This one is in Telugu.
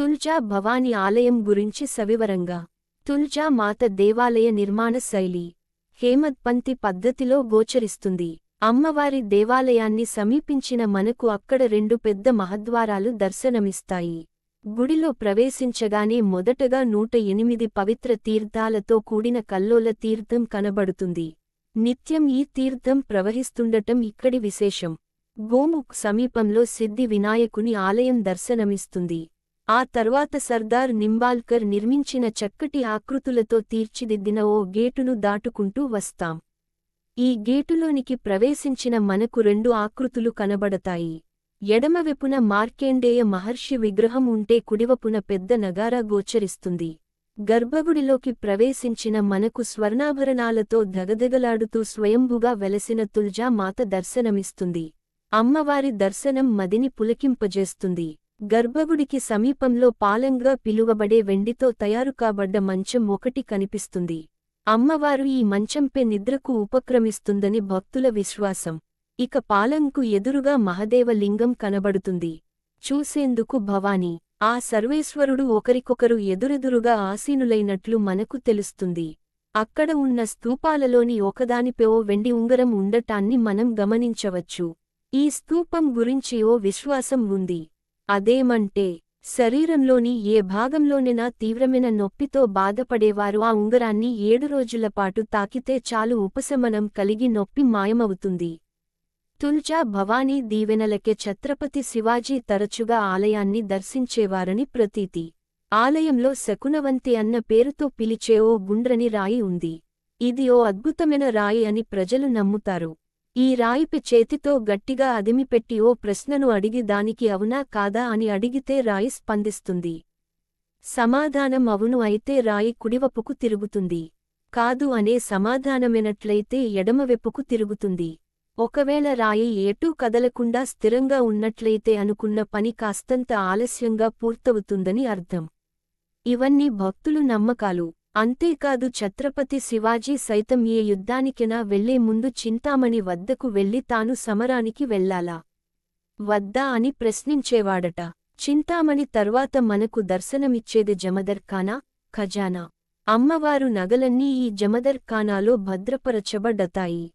తుల్జా భవాని ఆలయం గురించి సవివరంగా. తుల్జా మాత దేవాలయ నిర్మాణ శైలి. హేమద్ పంతి పద్ధతిలో గోచరిస్తుంది. అమ్మవారి దేవాలయాన్ని సమీపించిన మనకు అక్కడ రెండు పెద్ద మహద్వారాలు దర్శనమిస్తాయి. గుడిలో ప్రవేశించగానే మొదటగా నూట ఎనిమిది పవిత్ర తీర్థాలతో కూడిన కల్లోల తీర్థం కనబడుతుంది. నిత్యం ఈ తీర్థం ప్రవహిస్తుండటం ఇక్కడి విశేషం. గోముఖ్ సమీపంలో సిద్ధి వినాయకుని ఆలయం దర్శనమిస్తుంది. ఆ తర్వాత సర్దార్ నింబాల్కర్ నిర్మించిన చక్కటి ఆకృతులతో తీర్చిదిద్దిన ఓ గేటును దాటుకుంటూ వస్తాం. ఈ గేటులోనికి ప్రవేశించిన మనకు రెండు ఆకృతులు కనబడతాయి. ఎడమవెపున మార్కేండేయ మహర్షి విగ్రహం ఉంటే కుడివపున పెద్ద నగారా గోచరిస్తుంది. గర్భగుడిలోకి ప్రవేశించిన మనకు స్వర్ణాభరణాలతో దగదగలాడుతూ స్వయంభుగా వెలసిన తుల్జా మాత దర్శనమిస్తుంది. అమ్మవారి దర్శనం మదిని పులకింపజేస్తుంది. గర్భగుడికి సమీపంలో పాలంగా పిలువబడే వెండితో తయారు కాబడ్డ మంచం ఒకటి కనిపిస్తుంది. అమ్మవారు ఈ మంచంపై నిద్రకు ఉపక్రమిస్తుందని భక్తుల విశ్వాసం. ఇక పాలంకు ఎదురుగా మహదేవ లింగం కనబడుతుంది. చూసేందుకు భవానీ ఆ సర్వేశ్వరుడు ఒకరికొకరు ఎదురెదురుగా ఆసీనులైనట్లు మనకు తెలుస్తుంది. అక్కడ ఉన్న స్తూపాలలోని ఒకదానిపై ఓ వెండి ఉంగరం ఉండటాన్ని మనం గమనించవచ్చు. ఈ స్తూపం గురించి ఓ విశ్వాసం ఉంది. అదేమంటే శరీరంలోని ఏ భాగంలోనైనా తీవ్రమైన నొప్పితో బాధపడేవారు ఆ ఉంగరాన్ని ఏడు రోజుల పాటు తాకితే చాలు ఉపశమనం కలిగి నొప్పి మాయమవుతుంది. తుల్జా భవానీ దీవెనలకే ఛత్రపతి శివాజీ తరచుగా ఆలయాన్ని దర్శించేవారని ప్రతీతి. ఆలయంలో శకునవంతి అన్న పేరుతో పిలిచే ఓ గుండ్రని రాయి ఉంది. ఇది ఓ అద్భుతమైన రాయి అని ప్రజలు నమ్ముతారు. ఈ రాయిపి చేతితో గట్టిగా అదిమిపెట్టి ఓ ప్రశ్నను అడిగి దానికి అవునా కాదా అని అడిగితే రాయి స్పందిస్తుంది. సమాధానం అవును అయితే రాయి కుడివపుకు తిరుగుతుంది. కాదు అనే సమాధానమెనట్లయితే ఎడమవెప్పుకు తిరుగుతుంది. ఒకవేళ రాయి ఏటూ కదలకుండా స్థిరంగా ఉన్నట్లయితే అనుకున్న పని కాస్తంత ఆలస్యంగా పూర్తవుతుందని అర్థం. ఇవన్నీ భక్తులు నమ్మకాలు. అంతేకాదు ఛత్రపతి శివాజీ సైతం ఏ యుద్ధానికైనా వెళ్ళే ముందు చింతామణి వద్దకు వెళ్ళి తాను సమరానికి వెళ్ళాలా వద్దా అని ప్రశ్నించేవాడట. చింతామణి తర్వాత మనకు దర్శనమిచ్చేది జమదర్ఖానా? ఖజానా? అమ్మవారు నగలన్నీ ఈ జమదర్ఖానాలో భద్రపరచబడ్డతాయి